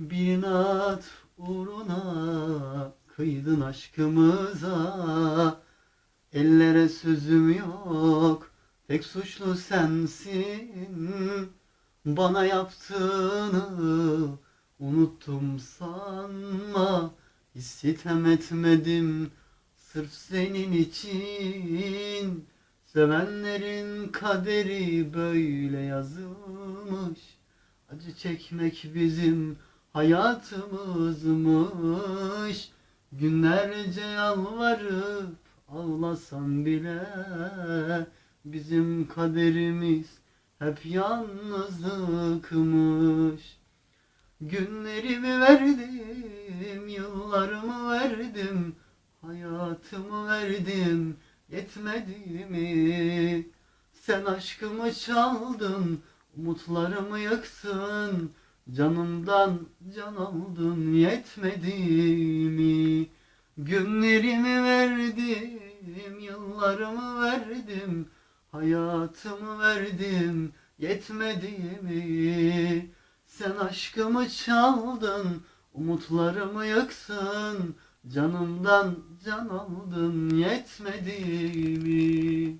Bir inat uğruna kıydın aşkımıza. Ellere sözüm yok tek suçlu sensin. Bana yaptığını unuttum sanma. Hiç sitem etmedim sırf senin için. Sevenlerin kaderi böyle yazılmış. Acı çekmek bizim hayatımızmış Günlerce yalvarıp ağlasam bile Bizim kaderimiz hep yalnızlıkmış Günlerimi verdim, yıllarımı verdim Hayatımı verdim, yetmedi mi? Sen aşkımı çaldın, umutlarımı yıktın Canımdan can aldın, yetmedi mi? Günlerimi verdim, yıllarımı verdim Hayatımı verdim, yetmedi mi? Sen aşkımı çaldın, umutlarımı yıksın Canımdan can aldın, yetmedi mi?